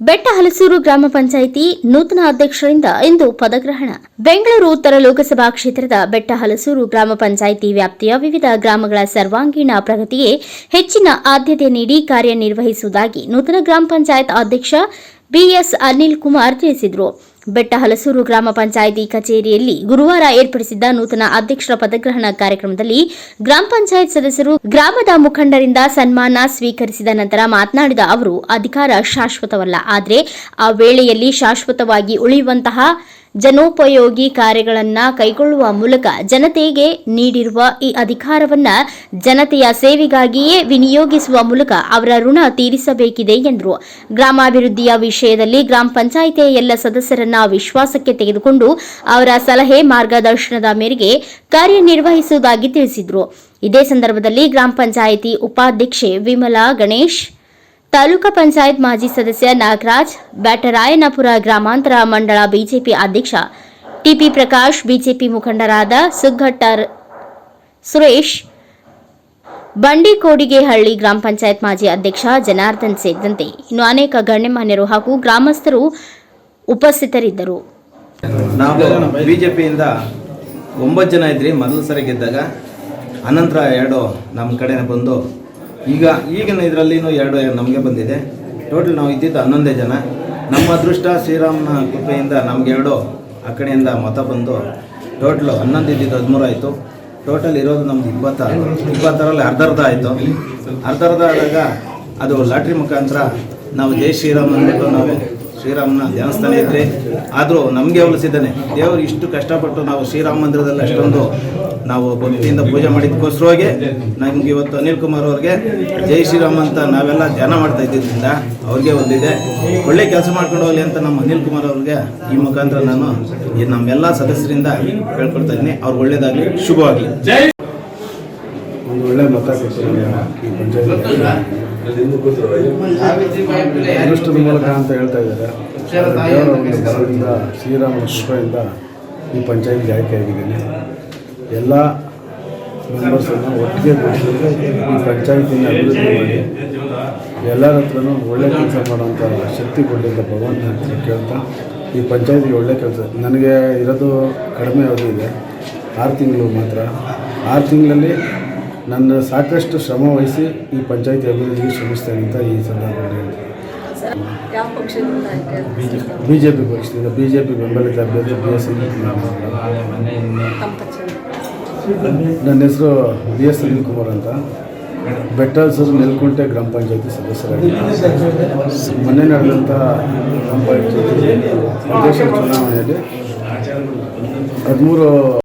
ಬೆಟ್ಟ ಹಲಸೂರು ಗ್ರಾಮ ಪಂಚಾಯಿತಿ ನೂತನ ಅಧ್ಯಕ್ಷರಿಂದ ಇಂದು ಪದಗ್ರಹಣ. ಬೆಂಗಳೂರು ಉತ್ತರ ಲೋಕಸಭಾ ಕ್ಷೇತ್ರದ ಬೆಟ್ಟ ಹಲಸೂರು ಗ್ರಾಮ ಪಂಚಾಯಿತಿ ವ್ಯಾಪ್ತಿಯ ವಿವಿಧ ಗ್ರಾಮಗಳ ಸರ್ವಾಂಗೀಣ ಪ್ರಗತಿಗೆ ಹೆಚ್ಚಿನ ಆದ್ಯತೆ ನೀಡಿ ಕಾರ್ಯನಿರ್ವಹಿಸುವುದಾಗಿ ನೂತನ ಗ್ರಾಮ ಪಂಚಾಯತ್ ಅಧ್ಯಕ್ಷ ಬಿಎಸ್ ಅನಿಲ್ ಕುಮಾರ್ ತಿಳಿಸಿದರು. ಬೆಟ್ಟ ಹಲಸೂರು ಗ್ರಾಮ ಪಂಚಾಯಿತಿ ಕಚೇರಿಯಲ್ಲಿ ಗುರುವಾರ ಏರ್ಪಡಿಸಿದ್ದ ನೂತನ ಅಧ್ಯಕ್ಷರ ಪದಗ್ರಹಣ ಕಾರ್ಯಕ್ರಮದಲ್ಲಿ ಗ್ರಾಮ ಪಂಚಾಯತ್ ಸದಸ್ಯರು ಗ್ರಾಮದ ಮುಖಂಡರಿಂದ ಸನ್ಮಾನ ಸ್ವೀಕರಿಸಿದ ನಂತರ ಮಾತನಾಡಿದ ಅವರು, ಅಧಿಕಾರ ಶಾಶ್ವತವಲ್ಲ. ಆದರೆ ಆ ವೇಳೆಯಲ್ಲಿ ಶಾಶ್ವತವಾಗಿ ಉಳಿಯುವಂತಹ ಜನೋಪಯೋಗಿ ಕಾರ್ಯಗಳನ್ನು ಕೈಗೊಳ್ಳುವ ಮೂಲಕ ಜನತೆಗೆ ನೀಡಿರುವ ಈ ಅಧಿಕಾರವನ್ನು ಜನತೆಯ ಸೇವೆಗಾಗಿಯೇ ವಿನಿಯೋಗಿಸುವ ಮೂಲಕ ಅವರ ಋಣ ತೀರಿಸಬೇಕಿದೆ ಎಂದರು. ಗ್ರಾಮಾಭಿವೃದ್ಧಿಯ ವಿಷಯದಲ್ಲಿ ಗ್ರಾಮ ಪಂಚಾಯಿತಿಯ ಎಲ್ಲ ಸದಸ್ಯರನ್ನ ವಿಶ್ವಾಸಕ್ಕೆ ತೆಗೆದುಕೊಂಡು ಅವರ ಸಲಹೆ ಮಾರ್ಗದರ್ಶನದ ಮೇರೆಗೆ ಕಾರ್ಯನಿರ್ವಹಿಸುವುದಾಗಿ ತಿಳಿಸಿದರು. ಇದೇ ಸಂದರ್ಭದಲ್ಲಿ ಗ್ರಾಮ ಪಂಚಾಯಿತಿ ಉಪಾಧ್ಯಕ್ಷೆ ವಿಮಲಾ ಗಣೇಶ್ ತಾಲೂಕಾ ಪಂಚಾಯತ್ ಮಾಜಿ ಸದಸ್ಯ ನಾಗರಾಜ್, ಬ್ಯಾಟರಾಯನಪುರ ಗ್ರಾಮಾಂತರ ಮಂಡಳ ಬಿಜೆಪಿ ಅಧ್ಯಕ್ಷ ಟಿಪಿ ಪ್ರಕಾಶ್, ಬಿಜೆಪಿ ಮುಖಂಡರಾದ ಸುಗ್ಘಟ್ಟರ್ ಸುರೇಶ್, ಬಂಡಿಕೋಡಿಗೆಹಳ್ಳಿ ಗ್ರಾಮ ಪಂಚಾಯತ್ ಮಾಜಿ ಅಧ್ಯಕ್ಷ ಜನಾರ್ದನ್ ಸೇರಿದಂತೆ ಇನ್ನು ಅನೇಕ ಗಣ್ಯಮಾನ್ಯರು ಹಾಗೂ ಗ್ರಾಮಸ್ಥರು ಉಪಸ್ಥಿತರಿದ್ದರು. ನಾವು ಬಿ ಜೆ ಪಿಯಿಂದ ಒಂಬತ್ತು ಜನ ಇದ್ರಿ. ಮೊದಲು ಸರಿ ಗೆದ್ದಾಗ ಅನಂತರ ಎರಡು ನಮ್ಮ ಕಡೆ ಬಂದು ಈಗ ಈಗಿನ ಇದರಲ್ಲಿನೂ ಎರಡು ನಮಗೆ ಬಂದಿದೆ. ಟೋಟಲ್ ನಾವು ಇದ್ದಿದ್ದು ಹನ್ನೊಂದೇ ಜನ. ನಮ್ಮ ಅದೃಷ್ಟ ಶ್ರೀರಾಮನ ಕೃಪೆಯಿಂದ ನಮ್ಗೆ ಎರಡು ಆ ಕಡೆಯಿಂದ ಮತ ಬಂದು ಟೋಟಲ್ ಹನ್ನೊಂದು ಇದ್ದಿದ್ದು ಹದಿಮೂರು ಆಯಿತು. ಟೋಟಲ್ ಇರೋದು ನಮ್ದು ಇಪ್ಪತ್ತಾರು. ಇಪ್ಪತ್ತಾರಲ್ಲಿ ಅರ್ಧ ಅರ್ಧ ಆಯಿತು. ಅರ್ಧ ಅರ್ಧ ಆದಾಗ ಅದು ಲಾಟ್ರಿ ಮುಖಾಂತರ ನಾವು ಜೈ ಶ್ರೀರಾಮ್ ಅಂದ್ಬಿಟ್ಟು ನಾವು ಶ್ರೀರಾಮನ ದೇವಸ್ಥಾನ ಇದ್ರೆ ಆದರೂ ನಮಗೆ ಹೋಲಿಸಿದ್ದಾನೆ, ದೇವರು ಇಷ್ಟು ಕಷ್ಟಪಟ್ಟು ನಾವು ಶ್ರೀರಾಮ ಮಂದಿರದಲ್ಲಿ ಅಷ್ಟೊಂದು ನಾವು ಭಕ್ತಿಯಿಂದ ಪೂಜೆ ಮಾಡಿದ್ದಕ್ಕೋಸ್ಕರವಾಗಿ ನಮ್ಗೆ ಇವತ್ತು ಅನಿಲ್ ಕುಮಾರ್ ಅವ್ರಿಗೆ ಜೈ ಶ್ರೀರಾಮ್ ಅಂತ ನಾವೆಲ್ಲ ಧ್ಯಾನ ಮಾಡ್ತಾ ಇದ್ದಿದ್ದರಿಂದ ಅವ್ರಿಗೆ ಒಂದಿದೆ, ಒಳ್ಳೆ ಕೆಲಸ ಮಾಡ್ಕೊಂಡು ಹೋಗಲಿ ಅಂತ ನಮ್ಮ ಅನಿಲ್ ಕುಮಾರ್ ಅವ್ರಿಗೆ ಈ ಮುಖಾಂತರ ನಾನು ನಮ್ಮೆಲ್ಲ ಸದಸ್ಯರಿಂದ ಹೇಳ್ಕೊಡ್ತಾ ಇದ್ದೀನಿ, ಅವ್ರಿಗೆ ಒಳ್ಳೇದಾಗಲಿ, ಶುಭವಾಗಲಿ. ಒಂದು ಒಳ್ಳೆ ಮತ ಕೊಟ್ಟಿದ್ದಾರೆ ಈ ಪಂಚಾಯತ್ ಅದೃಷ್ಟದ ಮೂಲಕ ಅಂತ ಹೇಳ್ತಾ ಇದ್ದಾರೆ. ಬಲದಿಂದ ಶ್ರೀರಾಮನ ಕೃಪೆಯಿಂದ ಈ ಪಂಚಾಯತ್ಗೆ ಆಯ್ಕೆಯಾಗಿದ್ದೀನಿ ಎಲ್ಲ ಮೆಂಬರ್ಸನ್ನು ಒಟ್ಟಿಗೆ ಈ ಪಂಚಾಯತಿನ ಅಭಿವೃದ್ಧಿ ಮಾಡಿ ಎಲ್ಲರ ಹತ್ರನೂ ಒಳ್ಳೆ ಕೆಲಸ ಮಾಡೋಂಥ ಶಕ್ತಿ ಕೊಟ್ಟಿದ್ದ ಭಗವಂತ ಹತ್ರ ಕೇಳ್ತಾ ಈ ಪಂಚಾಯತಿಗೆ ಒಳ್ಳೆ ಕೆಲಸ. ನನಗೆ ಇರೋದು ಕಡಿಮೆ ಅವಧಿ ಇದೆ. ಆರು ತಿಂಗಳು ಮಾತ್ರ. ಆರು ತಿಂಗಳಲ್ಲಿ ನನ್ನ ಸಾಕಷ್ಟು ಶ್ರಮ ವಹಿಸಿ ಈ ಪಂಚಾಯತಿ ಅಭಿವೃದ್ಧಿಗೆ ಶ್ರಮಿಸ್ತೇನೆ ಅಂತ ಈ ಸಂದರ್ಭದಲ್ಲಿ ಬಿ ಜೆ ಪಿ ಪಕ್ಷದಿಂದ ಬಿ ಜೆ ಪಿ ಬೆಂಬಲಿತ ಅಭ್ಯರ್ಥಿ ಬಿ ಎಸ್ ನನ್ನ ಹೆಸರು ಬಿ ಎಸ್ ಅನಿಲ್ ಕುಮಾರ್ ಅಂತ. ಬೆಟ್ಟಲ್ಸೂರು ನೆಲ್ಕುಂಟೆ ಗ್ರಾಮ ಪಂಚಾಯತಿ ಸದಸ್ಯರಾಗಿದ್ದಾರೆ ಮೊನ್ನೆ ನಡೆದಂಥ ಗ್ರಾಮ ಪಂಚಾಯತಿ ಅಧ್ಯಕ್ಷ ಚುನಾವಣೆಯಲ್ಲಿ ಹದಿಮೂರು